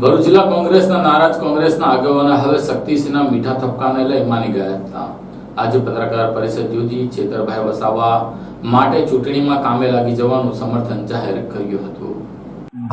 ભરૂચ જિલ્લા કોંગ્રેસના, નારાજ કોંગ્રેસના આગેવાનો હવે શક્તિસિંહના મીઠા થપકાને લઈ માની ગયા હતા. આજે પત્રકાર પરિષદ યોજી છેતરભાઈ વસાવા માટે ચૂંટણીમાં કામે લાગી જવાનું સમર્થન જાહેર કર્યું હતું.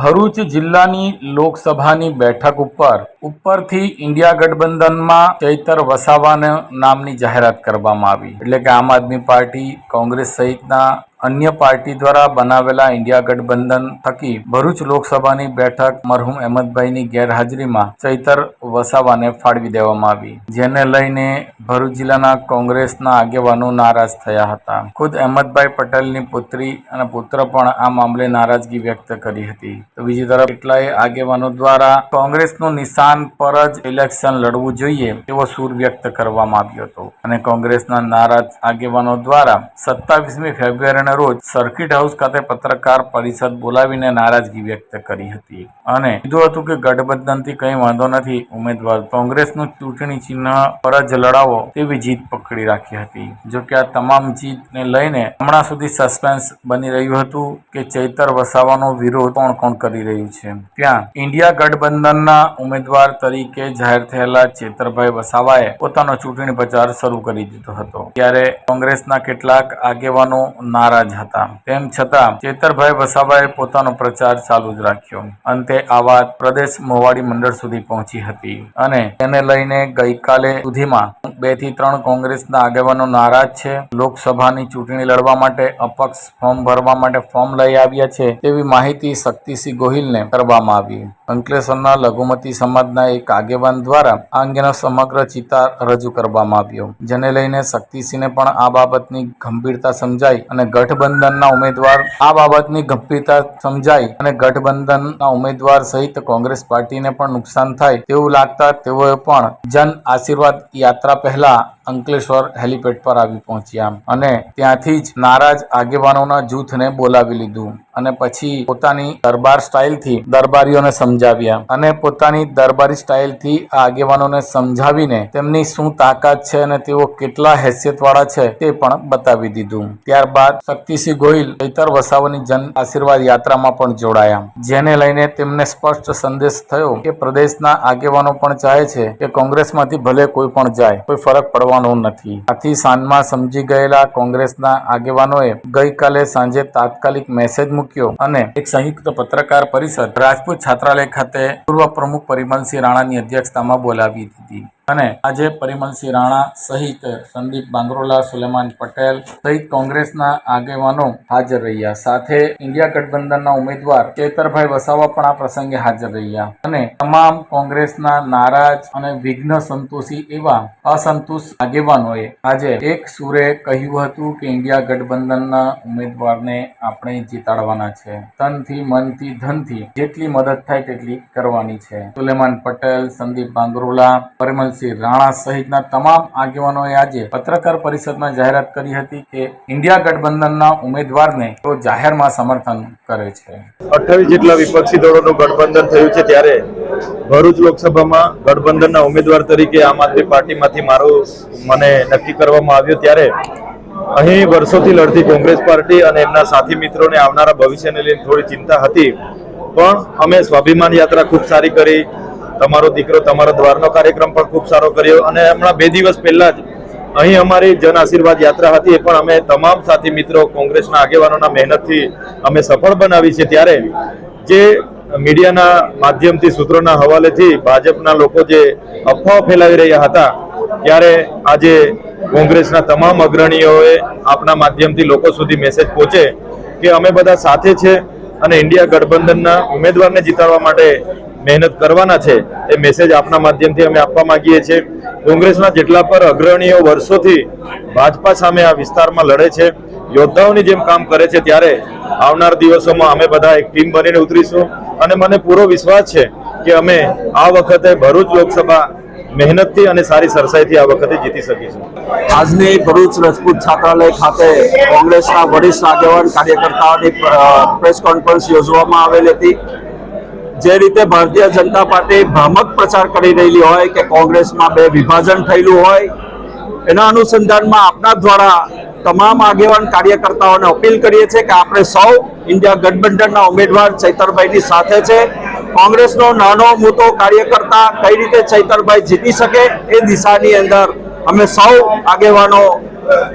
ભરૂચ જિલ્લાની લોકસભાની બેઠક ઉપર, ઉપરથી ઇન્ડિયા ગઠબંધનમાં ચૈતર વસાવાના નામની જાહેરાત કરવામાં આવી. એટલે કે આમ આદમી પાર્ટી, કોંગ્રેસ સહિતના અન્ય પાર્ટી દ્વારા બનાવેલા ઇન્ડિયા ગઠબંધન થકી ભરૂચ લોકસભાની બેઠક મરહુમ અહેમદભાઈની ગેરહાજરીમાં ચૈતર વસાવાને ફાળવી દેવામાં આવી. જેને લઈને ભરૂચ જિલ્લાના કોંગ્રેસના આગેવાનો નારાજ થયા હતા. ખુદ અહેમદભાઈ પટેલની પુત્રી અને પુત્ર પણ આ મામલે નારાજગી વ્યક્ત કરી હતી. તો બીજી તરફ કેટલાય આગેવાનો દ્વારા કોંગ્રેસનું નિશાન પર જ ઇલેક્શન લડવું જોઈએ એવો સૂર વ્યક્ત કરવામાં આવ્યો હતો. અને કોંગ્રેસના નારાજ આગેવાનો દ્વારા સત્તાવીસમી ફેબ્રુઆરીના રોજ સર્કિટ હાઉસ ખાતે પત્રકાર પરિષદ બોલાવીને નારાજગી વ્યક્ત કરી હતી અને કીધું હતું કે ગઠબંધનથી કંઈ વાંધો નથી. ઉમેદવાર કોંગ્રેસનું ચૂંટણી ચિહ્ન પર જ લડાવો તેવી જીત પકડી રાખી હતી. જોકે આ તમામ જીતને લઈને હમણાં સુધી સસ્પેન્સ બની રહ્યું હતું કે ચૈતર વસાવાનો વિરોધ કોણ કોણ કરી રહ્યું છે. ત્યાં ઇન્ડિયા ગઠબંધનના ઉમેદવાર તરીકે જાહેર થયેલા ચેતરભાઈ વસાવાએ પોતાનો ચૂંટણી પ્રચાર શરૂ કરી દીધો હતો. ત્યારે કોંગ્રેસના કેટલાક આગેવાનો નારાજ હતા. તેમ છતાં, ચેતરભાઈ વસાવાએ પોતાનો પ્રચાર ચાલુ જ રાખ્યો. અંતે આ વાત પ્રદેશ મોવાડી મંડળ સુધી પહોંચી હતી અને તેને લઈને ગઈકાલે સુધીમાં બેથી ત્રણ કોંગ્રેસના આગેવાનો નારાજ છે. લોકસભાની ચૂંટણી લડવા માટે અપક્ષ ફોર્મ ભરવા માટે ફોર્મ લઈ આવ્યા છે તેવી માહિતી શક્તિસિંહ ગોહિલને કરવામાં આવી. અંકલેશ્વરના લઘુમતી સમાજના એક આગેવાન દ્વારા આ અંગેનો સમગ્ર ચિતાર રજૂ કરવામાં આવ્યો. જેને લઈને શક્તિસિંહને પણ આ બાબતની ગંભીરતા સમજાઈ અને ગઠબંધનના ઉમેદવાર આ બાબતની ગંભીરતા સમજાઈ અને ગઠબંધનના ઉમેદવાર સહિત કોંગ્રેસ પાર્ટીને પણ નુકસાન થાય તેવું લાગતા તેઓએ પણ જન આશીર્વાદ યાત્રા પહેલા અંકલેશ્વર હેલિપેડ પર આવી પહોંચ્યા. અને ત્યાંથી જ નારાજ આગેવાનોના જૂથને બોલાવી લીધું અને પછી પોતાની દરબાર સ્ટાઇલથી દરબારીઓને સમજાવ્યા. અને પોતાની દરબારી સ્ટાઇલથી આગેવાનોને સમજાવીને તેમની શું તાકાત છે અને તેઓ કેટલા હેસિયતવાળા છે તે પણ બતાવી દીધું. ત્યારબાદ શક્તિસિંહ ગોહિલ ચૈતર વસાવાની જન આશીર્વાદ યાત્રામાં પણ જોડાયા. જેને લઈને તેમને સ્પષ્ટ સંદેશ થયો કે પ્રદેશના આગેવાનો પણ ચાહે છે કે કોંગ્રેસમાંથી ભલે કોઈ પણ જાય, કોઈ ફરક પડવાનો નથી. આથી સાંજમાં સમજી ગયેલા કોંગ્રેસના આગેવાનોએ ગઈકાલે સાંજે તાત્કાલિક મેસેજ મૂક્યો અને એક સંયુક્ત પત્રકાર પરિષદ રાજપૂત છાત્રાલય ખાતે પૂર્વ પ્રમુખ પરિમલસિંહ રાણાની અધ્યક્ષતામાં બોલાવી દીધી. અને આજે પરિમલસિંહ રાણા સહિત સંદીપ બાંગરોલા, સુલેમાન પટેલ સહિત કોંગ્રેસના આગેવાનો હાજર રહ્યા. સાથે ઇન્ડિયા ગઠબંધનના ઉમેદવાર કેતરભાઈ વસાવા પણ આ પ્રસંગે હાજર રહ્યા. અને તમામ કોંગ્રેસના નારાજ અને વિઘ્ન સંતોષી એવા અસંતોષ આગેવાનોએ આજે એક સુરે કહ્યું હતું કે ઇન્ડિયા ગઠબંધનના ઉમેદવારને આપણે જીતાડવાના છે. તનથી મનથી, ધનથી જેટલી મદદ થાય તેટલી કરવાની છે. સુલેમાન પટેલ, સંદીપ બાંગરોલા પરિમલસિંહ રાણા સહિતના તમામ આગેવાનોએ આજે પત્રકાર પરિષદમાં જાહેરાત કરી હતી કે ઇન્ડિયા ગઠબંધનના ઉમેદવારને તેઓ જાહેરમાં સમર્થન કરે છે. અઠાવીસ જેટલા વિપક્ષી દળોનું ગઠબંધન થયું છે ત્યારે ભરૂચ લોકસભામાં ગઠબંધનના ઉમેદવાર તરીકે આમ આદમી પાર્ટીમાંથી મારું મને નક્કી કરવામાં આવ્યું ત્યારે અહીં વર્ષોથી લડતી કોંગ્રેસ પાર્ટી અને એમના સાથી મિત્રોને આવનારા ભવિષ્યને લઈને થોડી ચિંતા હતી. પણ અમે સ્વાભિમાન યાત્રા ખૂબ સારી કરી. તમારો દીકરો તમારા દ્વારનો કાર્યક્રમ પણ ખૂબ સારો કર્યો અને હમણાં બે દિવસ પહેલા જ અહીં અમારી જન આશીર્વાદ યાત્રા હતી, એ પણ અમે તમામ સાથી મિત્રો કોંગ્રેસના આગેવાનોના મહેનતથી અમે સફળ બનાવી છે. ત્યારે જે મીડિયાના માધ્યમથી, સૂત્રોના હવાલેથી ભાજપના લોકો જે અફવાઓ ફેલાવી રહ્યા હતા, ત્યારે આજે કોંગ્રેસના તમામ અગ્રણીઓએ આપના માધ્યમથી લોકો સુધી મેસેજ પહોંચે કે અમે બધા સાથે છે અને ઇન્ડિયા ગઠબંધનના ઉમેદવારને જીતાડવા માટે મહેનત કરવાના છે, એ મેસેજ આપના માધ્યમથી અમે આપવા માંગીએ છીએ. કોંગ્રેસના જેટલા પર અગ્રણીઓ વર્ષોથી ભાજપા સામે આ વિસ્તારમાં લડે છે, યોદ્ધાઓની જેમ કામ કરે છે, ત્યારે આવનાર દિવસોમાં અમે બધા એક ટીમ બનીને ઉતરીશું. અને મને પૂરો વિશ્વાસ છે કે અમે આ વખતે ભરૂચ લોકસભા મહેનતથી અને સારી સરસાઈથી આ વખતે જીતી શકીશું. આજની ભરૂચ રાજપૂત છાત્રાલય ખાતે કોંગ્રેસના વરિષ્ઠ આગેવાન કાર્યકર્તાઓની પ્રેસ કોન્ફરન્સ યોજવામાં આવેલી હતી. જે રીતે ભારતીય જનતા પાર્ટી ભ્રામક પ્રચાર કરી રહેલી હોય કે કોંગ્રેસમાં બે વિભાજન થયેલું હોય, એના અનુસંધાનમાં આપના દ્વારા તમામ આગેવાન કાર્યકર્તાઓને અપીલ કરીએ છીએ કે આપણે સૌ ઇન્ડિયા ગઠબંધનના ઉમેદવાર ચૈતરભાઈની સાથે છે. કોંગ્રેસનો નાનો મોટો કાર્યકર્તા કઈ રીતે ચૈતરભાઈ જીતી શકે એ દિશાની અંદર અમે સૌ આગેવાનો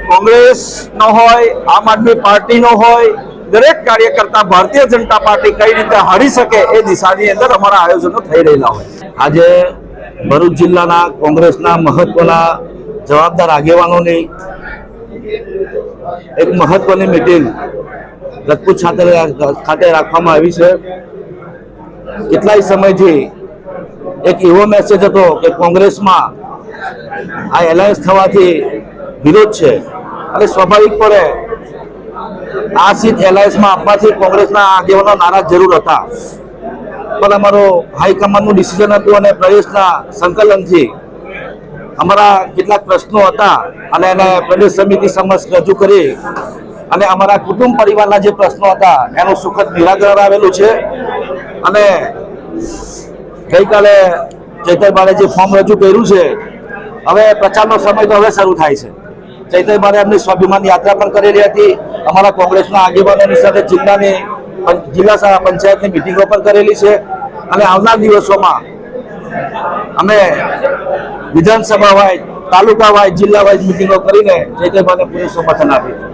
કોંગ્રેસનો હોય, આમ આદમી પાર્ટીનો હોય દરેક કાર્યકર્તા ભારતીય જનતા પાર્ટી કઈ રીતે હારી શકે એ દિશાની અંદર અમારા આયોજનો થઈ રહેલા હોય આજે ભરૂચ જિલ્લાના કોંગ્રેસના મહત્વના જવાબદાર આગેવાનોની એક મહત્વની મિટિંગ રજપૂત ખાતે રાખવામાં આવી છે. કેટલાય સમયથી એક એવો મેસેજ હતો કે કોંગ્રેસમાં આ એલાયન્સ થવાથી વિરોધ છે. અને સ્વાભાવિકપણે આ સીટ એલાયન્સમાં આપવાથી કોંગ્રેસના આગેવાનો નારાજ જરૂર હતા. પણ અમારો હાઈકમાન્ડનું ડિસિઝન હતું અને પ્રદેશના સંકલનથી અમારા કેટલાક પ્રશ્નો હતા અને એને પ્રદેશ સમિતિ સમક્ષ રજૂ કરી અને અમારા કુટુંબ પરિવારના જે પ્રશ્નો હતા એનું સુખદ નિરાકરણ આવેલું છે. અને ગઈકાલે ચૈતરભાઈ જે ફોર્મ રજૂ કર્યું છે, હવે પ્રચારનો સમય તો હવે શરૂ થાય છે. ચૈતરભાઈ એમની સ્વાભિમાન યાત્રા પણ કરેલી હતી. અમારા કોંગ્રેસના આગેવાનોની સાથે જિલ્લાની જિલ્લા શાળા પંચાયતની મિટિંગો પણ કરેલી છે. અને આવનાર દિવસોમાં અમે વિધાનસભા વાઇઝ, તાલુકા વાઇઝ, જિલ્લા વાઇઝ મિટિંગો કરીને ચૈતરભાઈને પૂરું સમર્થન આપીશું